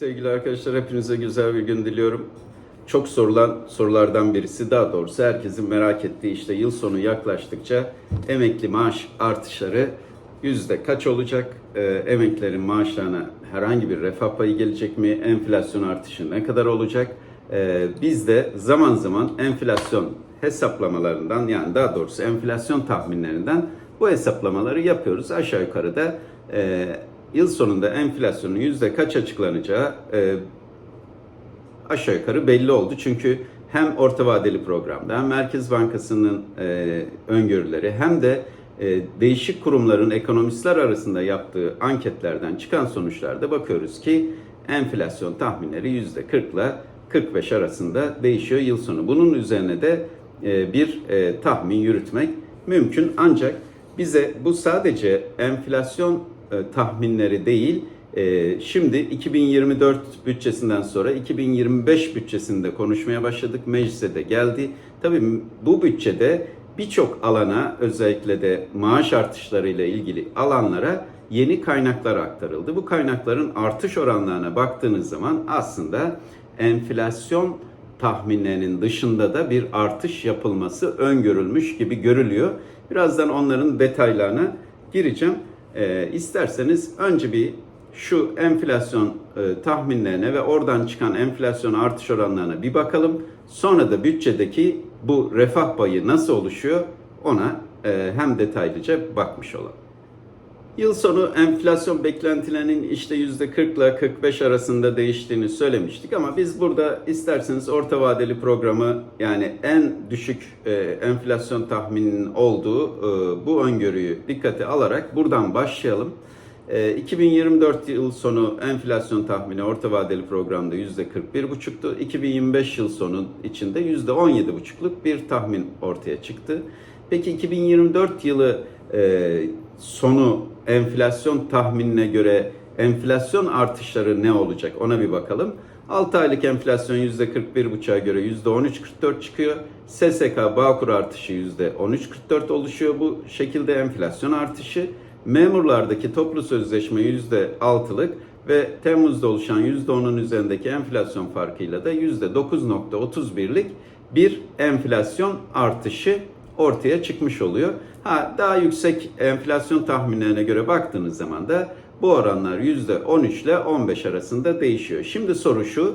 Sevgili arkadaşlar hepinize güzel bir gün diliyorum. Çok sorulan sorulardan birisi daha doğrusu herkesin merak ettiği işte yıl sonu yaklaştıkça emekli maaş artışları yüzde kaç olacak? Ee, emeklilerin maaşlarına herhangi bir refah payı gelecek mi? Enflasyon artışı ne kadar olacak? Ee, biz de zaman zaman enflasyon hesaplamalarından yani daha doğrusu enflasyon tahminlerinden bu hesaplamaları yapıyoruz. Aşağı yukarı da e, yıl sonunda enflasyonun yüzde kaç açıklanacağı e, aşağı yukarı belli oldu. Çünkü hem orta vadeli programda hem Merkez Bankası'nın e, öngörüleri hem de e, değişik kurumların ekonomistler arasında yaptığı anketlerden çıkan sonuçlarda bakıyoruz ki enflasyon tahminleri yüzde 40 ile 45 arasında değişiyor yıl sonu. Bunun üzerine de e, bir e, tahmin yürütmek mümkün ancak bize bu sadece enflasyon tahminleri değil, e, şimdi 2024 bütçesinden sonra 2025 bütçesinde konuşmaya başladık. Meclise de geldi. Tabii bu bütçede birçok alana özellikle de maaş artışlarıyla ilgili alanlara yeni kaynaklar aktarıldı. Bu kaynakların artış oranlarına baktığınız zaman aslında enflasyon tahminlerinin dışında da bir artış yapılması öngörülmüş gibi görülüyor. Birazdan onların detaylarına gireceğim. Ee, isterseniz önce bir şu enflasyon e, tahminlerine ve oradan çıkan enflasyon artış oranlarına bir bakalım. Sonra da bütçedeki bu refah payı nasıl oluşuyor ona e, hem detaylıca bakmış olalım. Yıl sonu enflasyon beklentilerinin işte %40 ile 45 arasında değiştiğini söylemiştik ama biz burada isterseniz orta vadeli programı yani en düşük e, enflasyon tahmininin olduğu e, bu öngörüyü dikkate alarak buradan başlayalım. E, 2024 yıl sonu enflasyon tahmini orta vadeli programda %41,5'tu. 2025 yıl sonu içinde %17,5'luk bir tahmin ortaya çıktı. Peki 2024 yılı e, sonu enflasyon tahminine göre enflasyon artışları ne olacak ona bir bakalım. 6 aylık enflasyon %41,5'a göre %13,44 çıkıyor. SSK Bağkur artışı %13,44 oluşuyor bu şekilde enflasyon artışı. Memurlardaki toplu sözleşme %6'lık ve Temmuz'da oluşan %10'un üzerindeki enflasyon farkıyla da %9.31'lik bir enflasyon artışı ortaya çıkmış oluyor. Ha daha yüksek enflasyon tahminlerine göre baktığınız zaman da bu oranlar %13 ile 15 arasında değişiyor. Şimdi soru şu.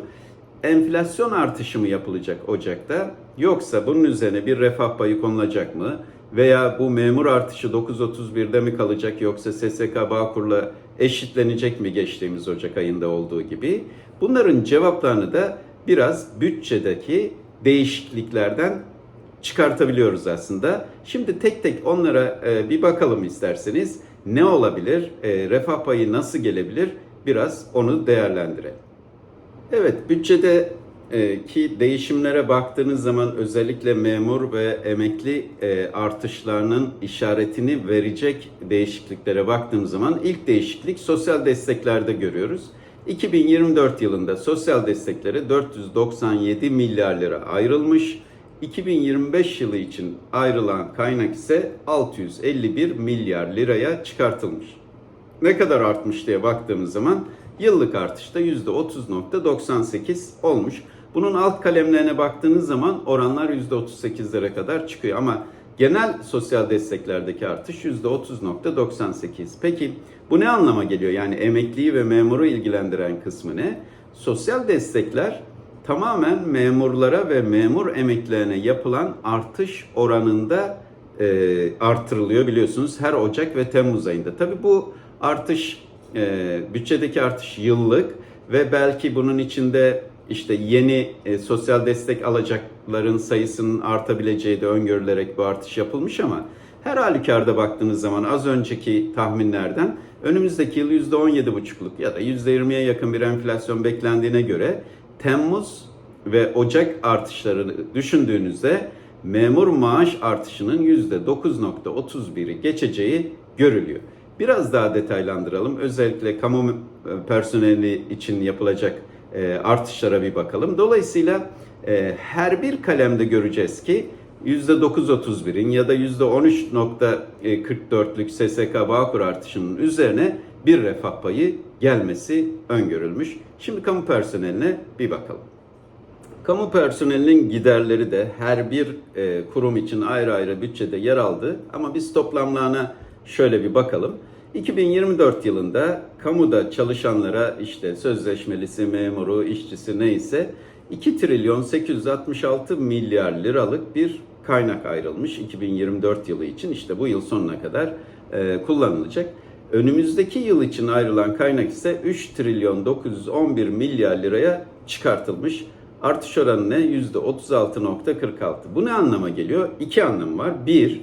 Enflasyon artışı mı yapılacak Ocak'ta yoksa bunun üzerine bir refah payı konulacak mı? Veya bu memur artışı 9.31'de mi kalacak yoksa SSK Bağkur'la eşitlenecek mi geçtiğimiz Ocak ayında olduğu gibi? Bunların cevaplarını da biraz bütçedeki değişikliklerden çıkartabiliyoruz aslında. Şimdi tek tek onlara e, bir bakalım isterseniz. Ne olabilir? E, refah payı nasıl gelebilir? Biraz onu değerlendirelim. Evet, bütçede ki değişimlere baktığınız zaman özellikle memur ve emekli e, artışlarının işaretini verecek değişikliklere baktığımız zaman ilk değişiklik sosyal desteklerde görüyoruz. 2024 yılında sosyal desteklere 497 milyar lira ayrılmış. 2025 yılı için ayrılan kaynak ise 651 milyar liraya çıkartılmış. Ne kadar artmış diye baktığımız zaman yıllık artışta %30.98 olmuş. Bunun alt kalemlerine baktığınız zaman oranlar %38'lere kadar çıkıyor ama genel sosyal desteklerdeki artış %30.98. Peki bu ne anlama geliyor? Yani emekliyi ve memuru ilgilendiren kısmı ne? Sosyal destekler tamamen memurlara ve memur emeklilerine yapılan artış oranında e, artırılıyor biliyorsunuz her Ocak ve Temmuz ayında. Tabii bu artış e, bütçedeki artış yıllık ve belki bunun içinde işte yeni e, sosyal destek alacakların sayısının artabileceği de öngörülerek bu artış yapılmış ama her halükarda baktığınız zaman az önceki tahminlerden önümüzdeki yıl %17,5'luk ya da %20'ye yakın bir enflasyon beklendiğine göre Temmuz ve Ocak artışlarını düşündüğünüzde memur maaş artışının %9.31'i geçeceği görülüyor. Biraz daha detaylandıralım. Özellikle kamu personeli için yapılacak e, artışlara bir bakalım. Dolayısıyla e, her bir kalemde göreceğiz ki %9.31'in ya da %13.44'lük SSK Bağkur artışının üzerine bir refah payı gelmesi öngörülmüş. Şimdi kamu personeline bir bakalım. Kamu personelinin giderleri de her bir e, kurum için ayrı ayrı bütçede yer aldı. Ama biz toplamlarına şöyle bir bakalım. 2024 yılında kamuda çalışanlara işte sözleşmelisi, memuru, işçisi neyse 2 trilyon 866 milyar liralık bir kaynak ayrılmış 2024 yılı için. işte bu yıl sonuna kadar e, kullanılacak. Önümüzdeki yıl için ayrılan kaynak ise 3 trilyon 911 milyar liraya çıkartılmış. Artış oranı ne? %36.46. Bu ne anlama geliyor? İki anlam var. Bir,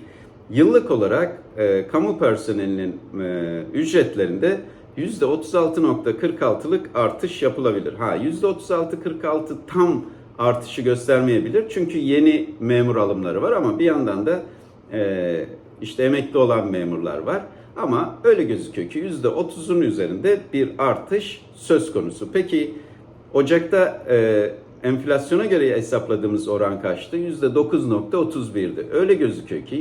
yıllık olarak e, kamu personelinin e, ücretlerinde %36.46'lık artış yapılabilir. Ha %36.46 tam artışı göstermeyebilir. Çünkü yeni memur alımları var ama bir yandan da e, işte emekli olan memurlar var. Ama öyle gözüküyor ki %30'un üzerinde bir artış söz konusu. Peki Ocak'ta e, enflasyona göre hesapladığımız oran kaçtı? %9.31'di. Öyle gözüküyor ki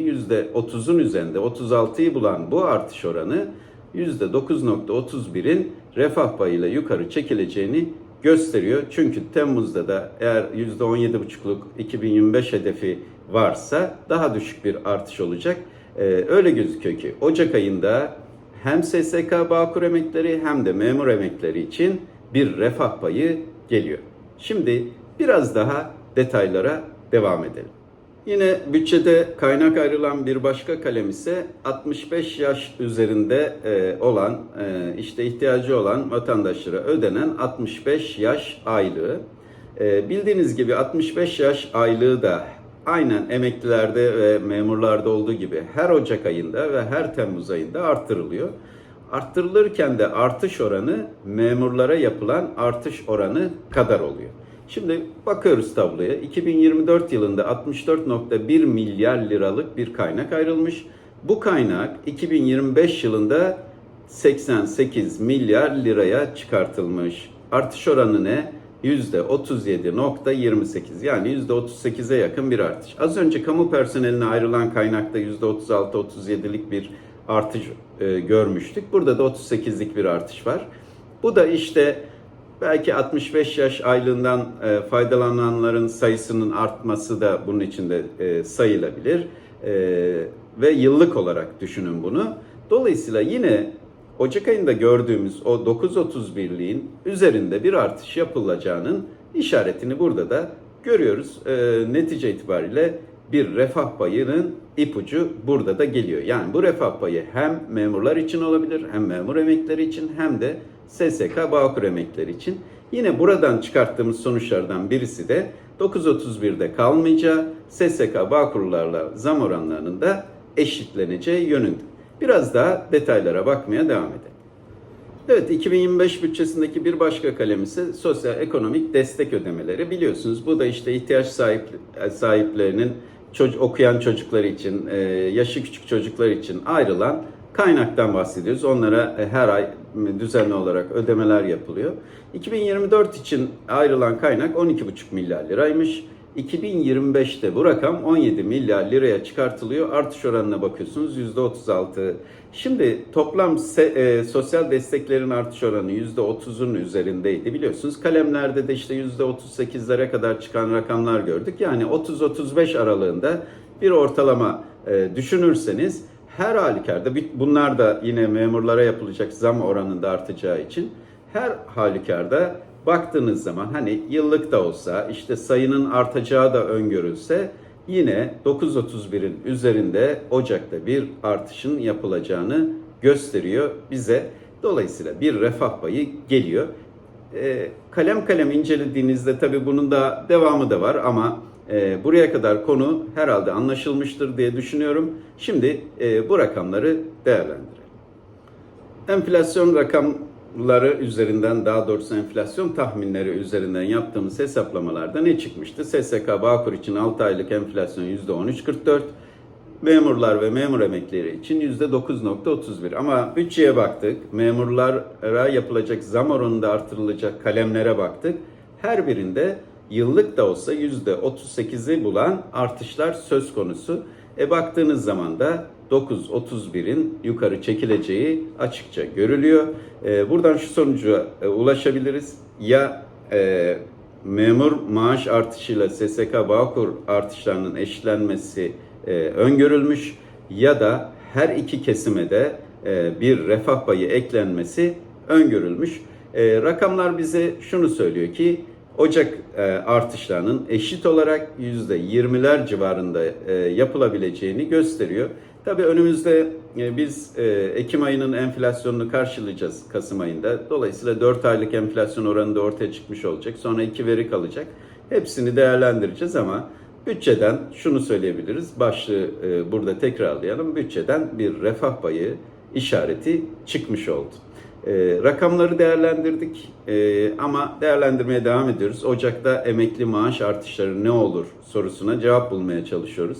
%30'un üzerinde 36'yı bulan bu artış oranı %9.31'in refah payıyla yukarı çekileceğini gösteriyor. Çünkü Temmuz'da da eğer %17,5'luk 2025 hedefi varsa daha düşük bir artış olacak. Ee, öyle gözüküyor ki Ocak ayında hem SSK Bağkur emekleri hem de memur emekleri için bir refah payı geliyor. Şimdi biraz daha detaylara devam edelim. Yine bütçede kaynak ayrılan bir başka kalem ise 65 yaş üzerinde e, olan e, işte ihtiyacı olan vatandaşlara ödenen 65 yaş aylığı. E, bildiğiniz gibi 65 yaş aylığı da aynen emeklilerde ve memurlarda olduğu gibi her Ocak ayında ve her Temmuz ayında arttırılıyor. Arttırılırken de artış oranı memurlara yapılan artış oranı kadar oluyor. Şimdi bakıyoruz tabloya. 2024 yılında 64.1 milyar liralık bir kaynak ayrılmış. Bu kaynak 2025 yılında 88 milyar liraya çıkartılmış. Artış oranı ne? %37.28 yani %38'e yakın bir artış. Az önce kamu personeline ayrılan kaynakta %36-37'lik bir artış e, görmüştük. Burada da 38'lik bir artış var. Bu da işte belki 65 yaş aylığından e, faydalananların sayısının artması da bunun içinde e, sayılabilir. E, ve yıllık olarak düşünün bunu. Dolayısıyla yine Ocak ayında gördüğümüz o 9.31'liğin üzerinde bir artış yapılacağının işaretini burada da görüyoruz. E, netice itibariyle bir refah payının ipucu burada da geliyor. Yani bu refah payı hem memurlar için olabilir, hem memur emekleri için hem de SSK Bağkur emekleri için. Yine buradan çıkarttığımız sonuçlardan birisi de 9.31'de kalmayacağı, SSK Bağkurlarla zam oranlarının da eşitleneceği yönünde. Biraz daha detaylara bakmaya devam edelim. Evet 2025 bütçesindeki bir başka kalem ise sosyal ekonomik destek ödemeleri. Biliyorsunuz bu da işte ihtiyaç sahip, sahiplerinin çocuk, okuyan çocuklar için, e, yaşı küçük çocuklar için ayrılan kaynaktan bahsediyoruz. Onlara e, her ay düzenli olarak ödemeler yapılıyor. 2024 için ayrılan kaynak 12,5 milyar liraymış. 2025'te bu rakam 17 milyar liraya çıkartılıyor. Artış oranına bakıyorsunuz %36. Şimdi toplam e, sosyal desteklerin artış oranı %30'un üzerindeydi biliyorsunuz. Kalemlerde de işte %38'lere kadar çıkan rakamlar gördük. Yani 30-35 aralığında bir ortalama e, düşünürseniz her halükarda bunlar da yine memurlara yapılacak zam oranında artacağı için her halükarda baktığınız zaman hani yıllık da olsa işte sayının artacağı da öngörülse yine 9.31'in üzerinde Ocak'ta bir artışın yapılacağını gösteriyor bize. Dolayısıyla bir refah payı geliyor. E, kalem kalem incelediğinizde tabii bunun da devamı da var ama e, buraya kadar konu herhalde anlaşılmıştır diye düşünüyorum. Şimdi e, bu rakamları değerlendirelim. Enflasyon rakamları üzerinden daha doğrusu enflasyon tahminleri üzerinden yaptığımız hesaplamalarda ne çıkmıştı? SSK Bağkur için 6 aylık enflasyon %13.44, memurlar ve memur emekleri için %9.31. Ama bütçeye baktık, memurlara yapılacak zam oranında artırılacak kalemlere baktık. Her birinde yıllık da olsa %38'i bulan artışlar söz konusu. E baktığınız zaman da 9.31'in yukarı çekileceği açıkça görülüyor. E, buradan şu sonuca e, ulaşabiliriz. Ya e, memur maaş artışıyla SSK Bağkur artışlarının eşitlenmesi e, öngörülmüş ya da her iki kesime de e, bir refah payı eklenmesi öngörülmüş. E, rakamlar bize şunu söylüyor ki Ocak e, artışlarının eşit olarak %20'ler civarında e, yapılabileceğini gösteriyor. Tabii önümüzde e, biz e, Ekim ayının enflasyonunu karşılayacağız Kasım ayında. Dolayısıyla 4 aylık enflasyon oranı da ortaya çıkmış olacak. Sonra iki veri kalacak. Hepsini değerlendireceğiz ama bütçeden şunu söyleyebiliriz. Başlığı e, burada tekrarlayalım. Bütçeden bir refah payı işareti çıkmış oldu. Rakamları değerlendirdik ama değerlendirmeye devam ediyoruz. Ocak'ta emekli maaş artışları ne olur sorusuna cevap bulmaya çalışıyoruz.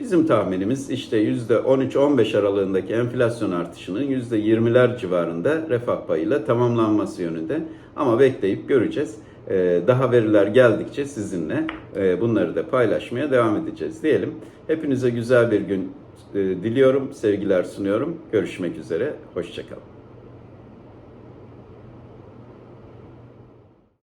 Bizim tahminimiz işte %13-15 aralığındaki enflasyon artışının %20'ler civarında refah payıyla tamamlanması yönünde. Ama bekleyip göreceğiz. Ee, Daha veriler geldikçe sizinle e, bunları da paylaşmaya devam edeceğiz diyelim. Hepinize güzel bir gün e, diliyorum, sevgiler sunuyorum. Görüşmek üzere, hoşçakalın.